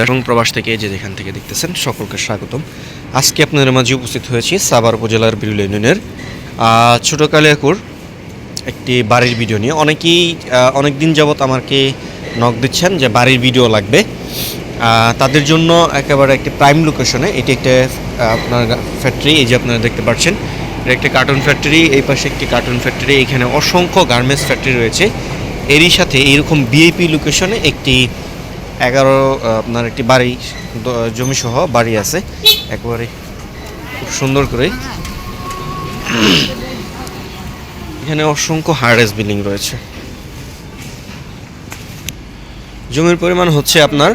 দেশং প্রবাস থেকে যে যেখান থেকে দেখতেছেন, সকলকে স্বাগতম। আজকে আপনাদের মাঝে উপস্থিত হয়েছি সাভার উপজেলার বিরুল ইউনিয়নের ছোট কালিয়াকুর একটি বাড়ির ভিডিও নিয়ে। অনেকেই অনেক দিন যাবৎ আমাকে নক দিচ্ছেন যে বাড়ির ভিডিও লাগবে। তাদের জন্য একেবারে একটি প্রাইম লোকেশনে এটি একটা আপনার ফ্যাক্টরি এই যে আপনারা দেখতে পাচ্ছেন, এটা একটি কার্টুন ফ্যাক্টরি এই পাশে একটি কার্টুন ফ্যাক্টরি এখানে অসংখ্য গার্মেন্টস ফ্যাক্টরি রয়েছে। এরই সাথে এইরকম বিএপি লোকেশনে একটি এগারো আপনার একটি বাড়ি জমি সহ বাড়ি আছে। একবারে খুব সুন্দর করে। এখানে অসংখ্য হার্ডেস বিল্ডিং রয়েছে। জমির পরিমাণ হচ্ছে আপনার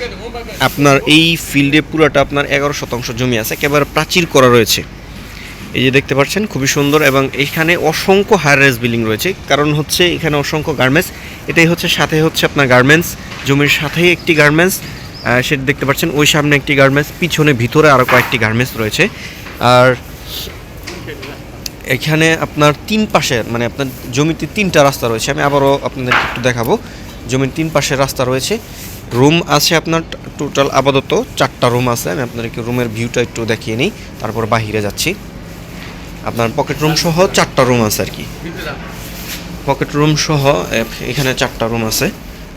আপনার এই ফিল্ডে পুরাটা আপনার এগারো শতাংশ জমি আছে, একেবারে প্রাচীর করা রয়েছে। এই যে দেখতে পাচ্ছেন, খুবই সুন্দর এবং এখানে অসংখ্য হায়ার বিল্ডিং রয়েছে। কারণ হচ্ছে এখানে অসংখ্য গার্মেন্টস এটাই হচ্ছে, সাথে হচ্ছে আপনার গার্মেন্টস জমির সাথেই একটি গার্মেন্টস সেটা দেখতে পাচ্ছেন, ওই সামনে একটি গার্মেন্টস পিছনে ভিতরে আরও কয়েকটি গার্মেন্টস রয়েছে। আর এখানে আপনার তিন পাশে মানে আপনার জমিতে তিনটা রাস্তা রয়েছে। আমি আবারও আপনাদের একটু দেখাবো। জমির তিন পাশে রাস্তা রয়েছে। রুম আছে আপনার, টোটাল আপাতত চারটা রুম আছে। আমি আপনাদেরকে রুমের ভিউটা একটু দেখিয়ে নিই। তারপর বাহিরে যাচ্ছি। আপনার পকেট রুম সহ চারটা রুম আছে আর কি। পকেট রুম সহ এখানে চারটা রুম আছে।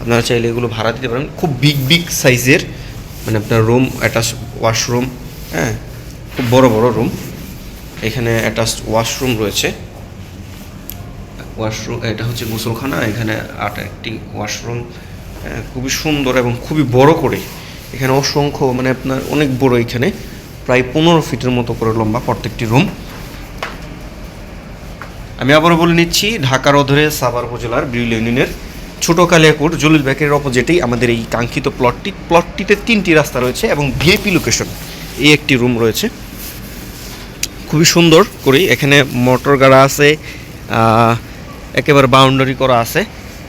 আপনারা চাইলে এগুলো ভাড়া দিতে পারেন। খুব বিগ বিগ সাইজের মানে আপনার রুম অ্যাটাচ ওয়াশরুম হ্যাঁ খুব বড় বড় রুম এখানে অ্যাটাচ ওয়াশরুম রয়েছে। ওয়াশরুম এটা হচ্ছে গোসলখানা। এখানে আট, একটি ওয়াশরুম খুবই সুন্দর এবং খুবই বড় করে। এখানে অসংখ্য মানে আপনার অনেক বড় এখানে। প্রায় পনেরো ফিটের মতো করে লম্বা প্রত্যেকটি রুম আমি আবারও বলে নিচ্ছি, ঢাকার অধরে সাভার উপজেলার বিউল ইউনিয়নের ছোট কালিয়াকুর জলিল ব্যাকের অপোজিটেই আমাদের এই কাঙ্ক্ষিত প্লটটি প্লটটিতে তিনটি রাস্তা রয়েছে এবং ভিআইপি লোকেশন এই একটি রুম রয়েছে। খুবই সুন্দর করে এখানে মোটর গাড়া আছে একেবারে বাউন্ডারি করা আছে।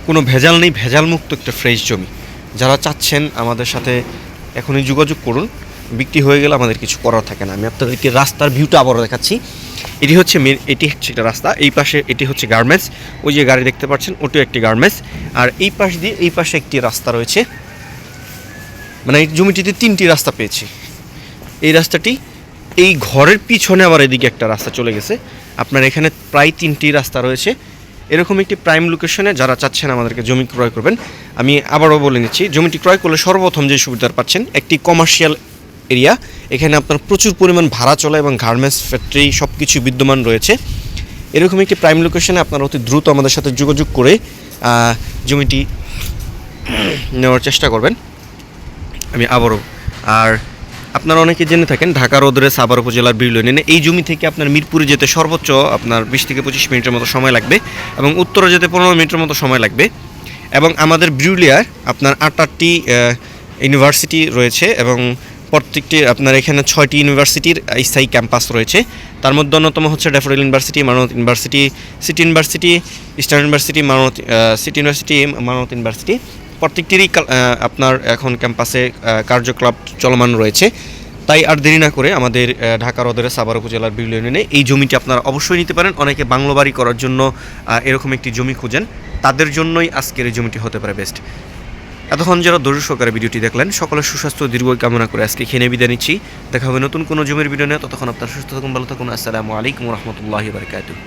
কোনো ভেজাল নেই ভেজাল মুক্ত একটা ফ্রেশ জমি। যারা চাচ্ছেন আমাদের সাথে এখনই যোগাযোগ করুন। বিক্রি হয়ে গেলে আমাদের কিছু করার থাকে না। আমি আপনাদেরকে রাস্তার ভিউটা আবারও দেখাচ্ছি। এটি হচ্ছে মেন, এটি হচ্ছে একটা রাস্তা, এই পাশে এটি হচ্ছে গার্মেন্টস, ওই যে গাড়ি দেখতে পাচ্ছেন ওটিও একটি গার্মেন্টস, আর এই পাশ দিয়ে এই পাশে একটি রাস্তা রয়েছে। মানে এই জমিটিতে তিনটি রাস্তা পেয়েছি। এই রাস্তাটি, এই ঘরের পিছনে আবার এদিকে একটা রাস্তা চলে গেছে। আপনার এখানে প্রায় তিনটি রাস্তা রয়েছে। এরকম একটি প্রাইম লোকেশনে যারা চাচ্ছেন আমাদেরকে জমি ক্রয় করবেন, আমি আবারও বলে নিচ্ছি, জমিটি ক্রয় করলে সর্বপ্রথম যে সুবিধা পাচ্ছেন, একটি কমার্শিয়াল এরিয়া। এখানে আপনার প্রচুর পরিমাণ ভাড়া চলে এবং গার্মেন্টস, ফ্যাক্টরি সব কিছু বিদ্যমান রয়েছে। এরকম একটি প্রাইম লোকেশনে আপনারা অতি দ্রুত আমাদের সাথে যোগাযোগ করে জমিটি নেওয়ার চেষ্টা করবেন। আমি আবারও, আর আপনারা অনেকে জেনে থাকেন, ঢাকা রোদরে সাবার উপজেলার বিরল ইউনিয়নে এই জমি থেকে আপনার মিরপুরে যেতে সর্বোচ্চ আপনার বিশ থেকে পঁচিশ মিনিটের মতো সময় লাগবে এবং উত্তরে যেতে পনেরো মিনিটের মতো সময় লাগবে। এবং আমাদের ব্রিউলিয়ার আপনার আট আটটি ইউনিভার্সিটি রয়েছে এবং প্রত্যেকটি আপনার এখানে ছয়টি ইউনিভার্সিটির স্থায়ী ক্যাম্পাস রয়েছে। তার মধ্যে অন্যতম হচ্ছে Daffodil University মানবত University City University Eastern University মানবত City University মানবত ইউনিভার্সিটি। প্রত্যেকটিরই আপনার এখন ক্যাম্পাসে কার্যকলাপ চলমান রয়েছে। তাই আর দেরি না করে আমাদের আহ, ঢাকার অদরে সাভার উপজেলার বিউল ইউনিয়নে এই জমিটি আপনারা অবশ্যই নিতে পারেন। অনেকে বাংলো বাড়ি করার জন্য এরকম একটি জমি খুঁজেন। তাদের জন্যই আজকের এই জমিটি হতে পারে বেস্ট এতক্ষণ যারা ধৈর্য সহকারে ভিডিওটি দেখলেন, সকলের সুস্বাস্থ্য দীর্ঘ কামনা করে আজকে খেনে বিদায় নিচ্ছি। দেখা হবে নতুন কোনো জমির ভিডিও নিয়ে। ততক্ষণ আপনার সুস্থ থাকুন, ভালো থাকুন। আসসালামু আলাইকুম রহমতুল্লাহ বারকাতুহ।